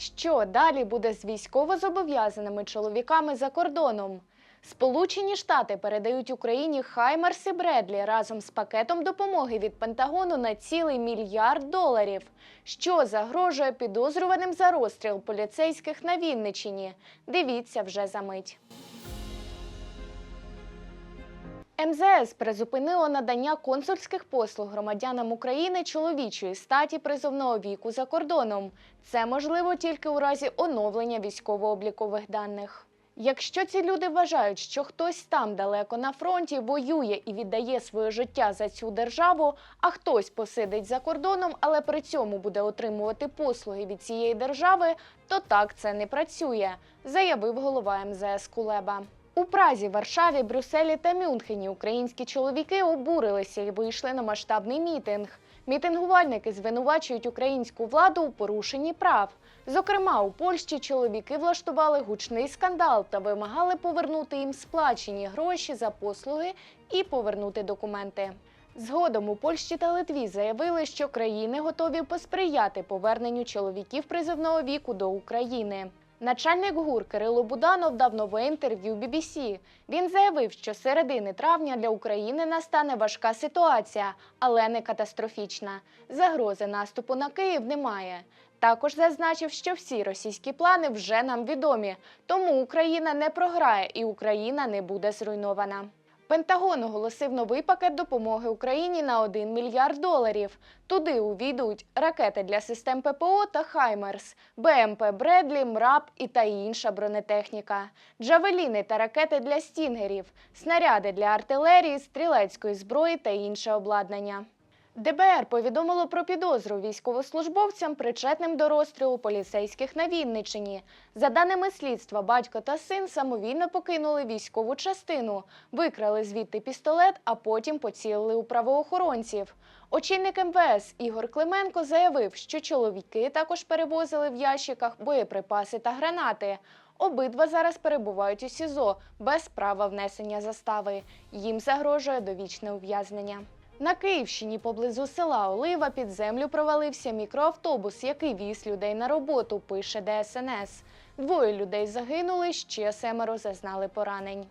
Що далі буде з військовозобов'язаними чоловіками за кордоном? Сполучені Штати передають Україні Хаймерс і Бредлі разом з пакетом допомоги від Пентагону на цілий мільярд доларів. Що загрожує підозрюваним за розстріл поліцейських на Вінничині? Дивіться вже за мить. МЗС призупинило надання консульських послуг громадянам України чоловічої статі призовного віку за кордоном. Це можливо тільки у разі оновлення військово-облікових даних. Якщо ці люди вважають, що хтось там далеко на фронті воює і віддає своє життя за цю державу, а хтось посидить за кордоном, але при цьому буде отримувати послуги від цієї держави, то так це не працює, заявив голова МЗС Кулеба. У Празі, Варшаві, Брюсселі та Мюнхені українські чоловіки обурилися і вийшли на масштабний мітинг. Мітингувальники звинувачують українську владу у порушенні прав. Зокрема, у Польщі чоловіки влаштували гучний скандал та вимагали повернути їм сплачені гроші за послуги і повернути документи. Згодом у Польщі та Литві заявили, що країни готові посприяти поверненню чоловіків призовного віку до України. Начальник ГУР Кирило Буданов дав нове інтерв'ю BBC. Він заявив, що середини травня для України настане важка ситуація, але не катастрофічна. Загрози наступу на Київ немає. Також зазначив, що всі російські плани вже нам відомі, тому Україна не програє і Україна не буде зруйнована. Пентагон оголосив новий пакет допомоги Україні на 1 мільярд доларів. Туди увійдуть ракети для систем ППО та Хаймерс, БМП Бредлі, МРАП і та інша бронетехніка, джавеліни та ракети для стінгерів, снаряди для артилерії, стрілецької зброї та інше обладнання. ДБР повідомило про підозру військовослужбовцям, причетним до розстрілу поліцейських на Вінничині. За даними слідства, батько та син самовільно покинули військову частину, викрали звідти пістолет, а потім поцілили у правоохоронців. Очільник МВС Ігор Клименко заявив, що чоловіки також перевозили в ящиках боєприпаси та гранати. Обидва зараз перебувають у СІЗО без права внесення застави. Їм загрожує довічне ув'язнення. На Київщині поблизу села Олива під землю провалився мікроавтобус, який віз людей на роботу, пише ДСНС. Двоє людей загинули, ще семеро зазнали поранень.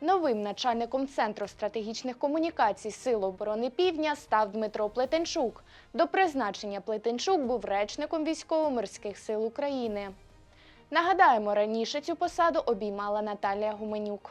Новим начальником Центру стратегічних комунікацій Сил оборони Півдня став Дмитро Плетенчук. До призначення Плетенчук був речником військово-морських сил України. Нагадаємо, раніше цю посаду обіймала Наталія Гуменюк.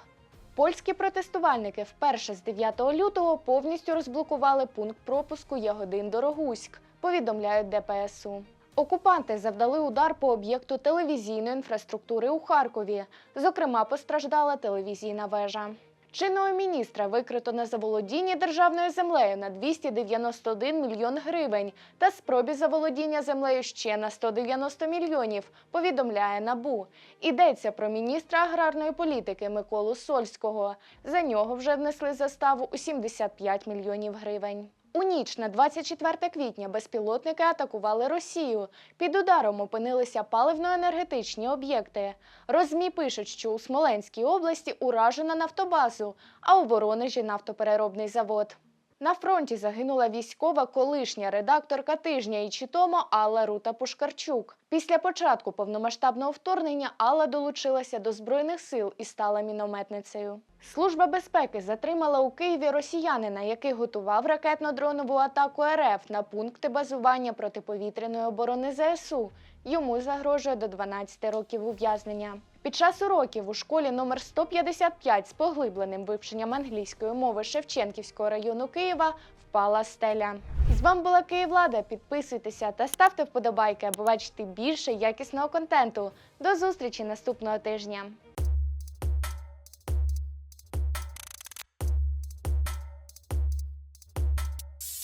Польські протестувальники вперше з 9 лютого повністю розблокували пункт пропуску Ягодин Дорогуськ, повідомляють ДПСУ. Окупанти завдали удар по об'єкту телевізійної інфраструктури у Харкові. Зокрема, постраждала телевізійна вежа. Чинного міністра викрито на заволодінні державною землею на 291 мільйон гривень та спробі заволодіння землею ще на 190 мільйонів, повідомляє НАБУ. Йдеться про міністра аграрної політики Миколу Сольського. За нього вже внесли заставу у 75 мільйонів гривень. У ніч на 24 квітня безпілотники атакували Росію. Під ударом опинилися паливно-енергетичні об'єкти. Розмі пишуть, що у Смоленській області уражено нафтобазу, а у Воронежі нафтопереробний завод. На фронті загинула військова колишня редакторка тижня і Читомо Алла Рута Пушкарчук. Після початку повномасштабного вторгнення Алла долучилася до збройних сил і стала мінометницею. Служба безпеки затримала у Києві росіянина, який готував ракетно-дронову атаку РФ на пункти базування протиповітряної оборони ЗСУ. Йому загрожує до 12 років ув'язнення. Під час уроків у школі номер 155 з поглибленим вивченням англійської мови Шевченківського району Києва впала стеля. З вами була Київлада. Підписуйтеся та ставте вподобайки, аби бачити більше якісного контенту. До зустрічі наступного тижня.